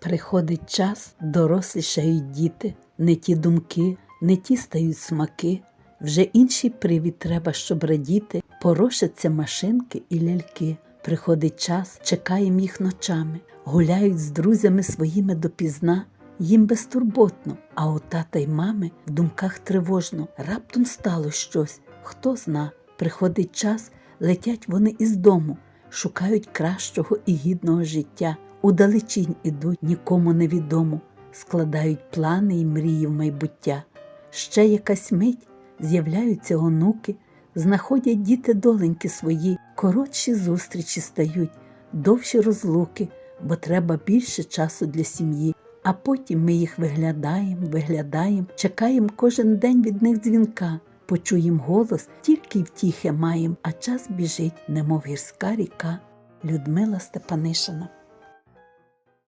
Приходить час, дорослішають діти, не ті думки, не ті стають смаки. Вже інший привід треба, щоб радіти, порошаться машинки і ляльки. Приходить час, чекаєм їх ночами, гуляють з друзями своїми допізна. Їм безтурботно, а у тата й мами в думках тривожно. Раптом стало щось, хто зна. Приходить час, летять вони із дому, шукають кращого і гідного життя. Удалечінь ідуть нікому невідому, складають плани й мрії в майбуття. Ще якась мить з'являються онуки, знаходять діти доленьки свої, коротші зустрічі стають, довші розлуки, бо треба більше часу для сім'ї. А потім ми їх виглядаємо, виглядаємо, чекаємо кожен день від них дзвінка. Почуєм голос, тільки й втіхи маєм, а час біжить, немов гірська ріка. Людмила Степанишина